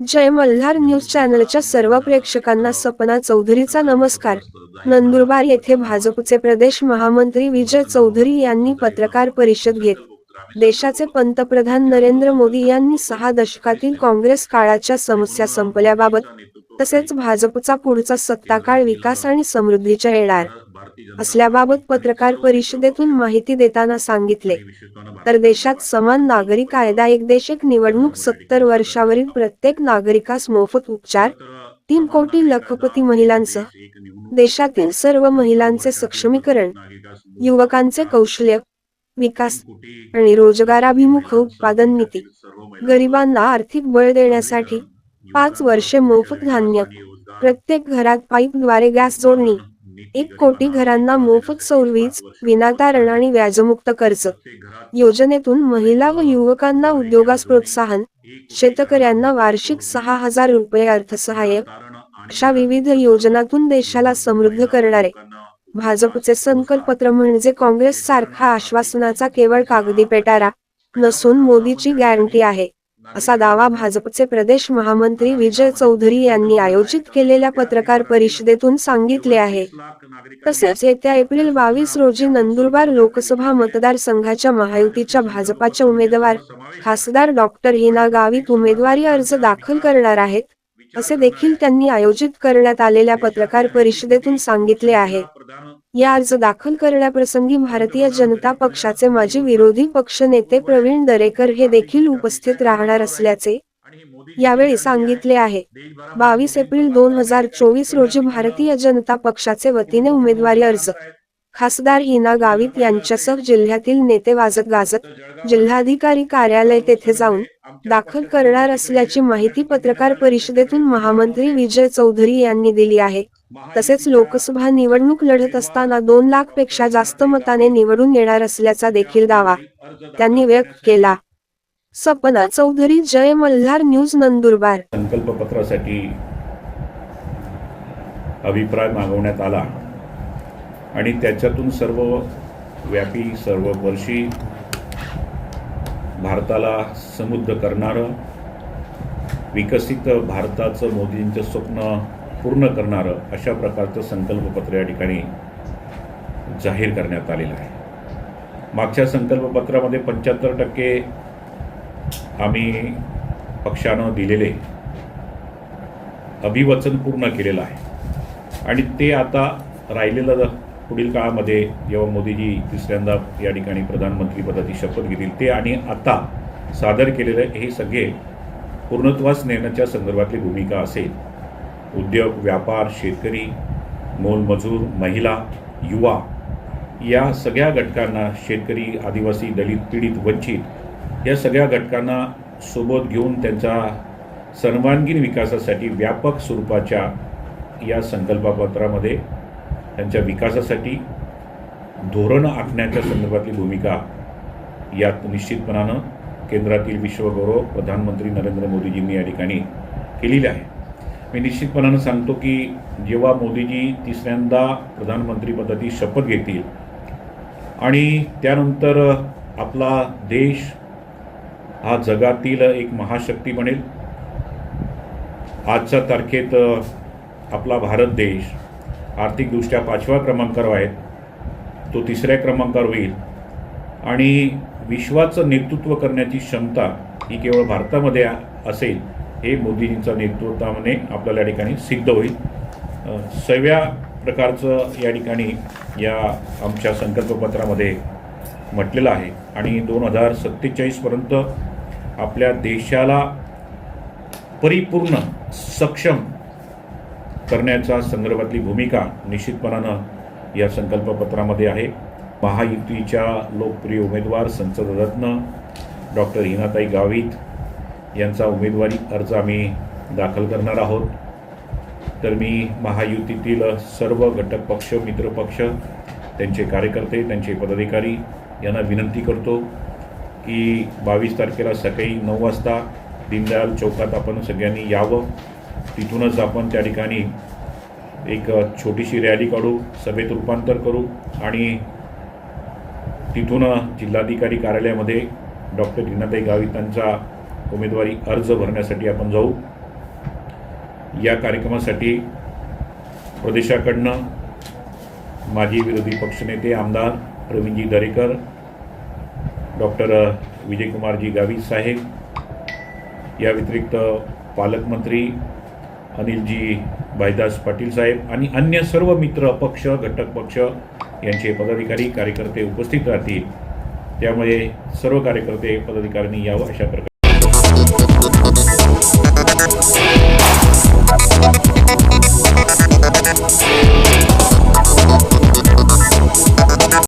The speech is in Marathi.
जय मल्हार न्यूज चॅनलच्या सर्व प्रेक्षकांना सपना चौधरीचा नमस्कार. नंदुरबार येथे भाजपचे प्रदेश महामंत्री विजय चौधरी यांनी पत्रकार परिषद घेत देशाचे पंतप्रधान नरेंद्र मोदी यांनी सहा दशकातील काँग्रेस काळाच्या समस्या संपल्याबाबत तसेच भाजपचा पुढचा सत्ताकाळ विकास आणि समृद्धीच्या येणार. असल्याबाबत पत्रकार परिषदेतून माहिती देताना सांगितले. तर देशात समान नागरी कायदा एक देश एक निवडणूक सत्तर वर्षावरील प्रत्येक नागरिकास मोफत उपचार तीन कोटी लखपती महिलांसह देशातील सर्व महिलांचे सक्षमीकरण युवकांचे कौशल्य विकास आणि रोजगाराभिमुख उत्पादन नीती. गरिबांना आर्थिक बळ देण्यासाठी पाच वर्षे मोफत धान्य. प्रत्येक घरात पाईपद्वारे गॅस जोडणी. एक कोटी घरांना मोफत सौरवीज विनातारण आणि व्याजमुक्त कर्ज. योजनेतून महिला व युवकांना उद्योगास प्रोत्साहन. शेतकऱ्यांना वार्षिक सहा हजार रुपये अर्थसहाय्य अशा विविध योजनातून देशाला समृद्ध करणारे. भाजपचे संकल्पत्र म्हणजे काँग्रेस सारखा आश्वासनाचा केवळ कागदी पेटारा नसून मोदीची गॅरंटी आहे. असा दावा भाजपचे प्रदेश महामंत्री विजय चौधरी यांनी आयोजित केलेल्या पत्रकार परिषदेतून सांगितले आहे. तसेच येत्या एप्रिल बावीस रोजी नंदुरबार लोकसभा मतदारसंघाच्या महायुतीच्या भाजपाच्या उमेदवार खासदार डॉक्टर हिना गावित उमेदवारी अर्ज दाखल करणार आहेत असे देखील त्यांनी आयोजित करण्यात आलेल्या पत्रकार परिषदेतून सांगितले आहे. या अर्ज दाखल करण्याप्रसंगी भारतीय जनता पक्षाचे माजी विरोधी पक्षनेते प्रवीण दरेकर हे देखील उपस्थित राहणार असल्याचे यावेळी सांगितले आहे. बावीस एप्रिल दोन हजार चोवीस रोजी भारतीय जनता पक्षाचे वतीने उमेदवारी अर्ज. खासदार हिना गावित यांच्यासह जिल्ह्यातील नेते वाजत गाजत जिल्हाधिकारी कार्यालय तेथे जाऊन दाखल करणार असल्याची माहिती पत्रकार परिषदेतून महामंत्री विजय चौधरी यांनी दिली आहे. तसेच लोकसभा निवडणूक लढत असताना दोन लाखपेक्षा जास्त मताने निवडून येणार असल्याचा देखील दावा त्यांनी व्यक्त केला. सपना चौधरी जय मल्हार न्यूज नंदुरबार. संकल्पपत्रासाठी अभिप्राय मागवण्यात आला. आणि त्याच्यातून सर्व व्यापी सर्ववर्षी भारताला समृद्ध करणारं विकसित भारताचं मोदींचं स्वप्न पूर्ण करणारं अशा प्रकारचं संकल्पपत्र या ठिकाणी जाहीर करण्यात आलेलं आहे. मागच्या संकल्पपत्रामध्ये पंच्याहत्तर टक्के आम्ही पक्षानं दिलेले अभिवचन पूर्ण केलेलं आहे. आणि ते आता राहिलेलं पुढील काळामध्ये जेव्हा मोदीजी तिसऱ्यांदा या ठिकाणी प्रधानमंत्रीपदाची शपथ घेतील ते आणि आता सादर केलेलं हे सगळे पूर्णत्वास नेण्याच्या संदर्भातली भूमिका असेल. उद्योग व्यापार शेतकरी मोलमजूर महिला युवा या सगळ्या घटकांना शेतकरी आदिवासी दलित पीडित वंचित या सगळ्या घटकांना सोबत घेऊन त्यांचा सर्वांगीण विकासासाठी व्यापक स्वरूपाच्या या संकल्पपत्रामध्ये त्यांच्या विकासासाठी धोरणं आखण्याच्या संदर्भातली भूमिका यात निश्चितपणानं केंद्रातील विश्वगौरव प्रधानमंत्री नरेंद्र मोदीजींनी या ठिकाणी केलेली आहे. मी निश्चितपणानं सांगतो की जेव्हा मोदीजी तिसऱ्यांदा प्रधानमंत्रीपदाची शपथ घेतील आणि त्यानंतर आपला देश हा जगातील एक महाशक्ती बनेल आजच्या तारखेत आपला भारत देश आर्थिकदृष्ट्या पाचव्या क्रमांकावर आहेत. तो तिसऱ्या क्रमांकावर होईल. आणि विश्वाचं नेतृत्व करण्याची क्षमता ही केवळ भारतामध्ये असेल हे मोदीजींच्या नेतृत्वाने आपल्याला या ठिकाणी सिद्ध होईल. सव्या प्रकारचं या ठिकाणी या आमच्या संकल्पपत्रामध्ये म्हटलेलं आहे. आणि दोन हजार सत्तेचाळीसपर्यंत आपल्या देशाला परिपूर्ण सक्षम करण्याच्या संदर्भातली भूमिका निश्चितपणानं या संकल्पपत्रामध्ये आहे. महायुतीच्या लोकप्रिय उमेदवार संसदरत्न डॉक्टर हिनाताई गावित यांचा उमेदवारी अर्ज आम्ही दाखल करणार आहोत. तर मी महायुतीतील सर्व घटक पक्ष मित्रपक्ष त्यांचे कार्यकर्ते त्यांचे पदाधिकारी यांना विनंती करतो की बावीस तारखेला सकाळी नऊ वाजता दीनदयाल चौकात आपण सगळ्यांनी यावं. तिथूनच आपण त्या ठिकाणी एक छोटीशी रॅली काढू सभेत रूपांतर करू आणि तिथून जिल्हाधिकारी कार्यालयामध्ये डॉक्टर हिनाताई गावित यांचा उमेदवारी अर्ज भरण्यासाठी आपण जाऊ. या कार्यक्रमासाठी प्रदेशाकडनं माजी विरोधी पक्षनेते आमदार प्रवीणजी दरेकर डॉक्टर विजयकुमारजी गावित साहेब या व्यतिरिक्त पालकमंत्री अनिलजी भाईदास पाटील साहेब आणि अन्य सर्व मित्र पक्ष घटक पक्ष यांचे पदाधिकारी कार्यकर्ते उपस्थित राहतील. त्यामुळे सर्व कार्यकर्ते पदाधिकाऱ्यांनी यावं अशा प्रकारे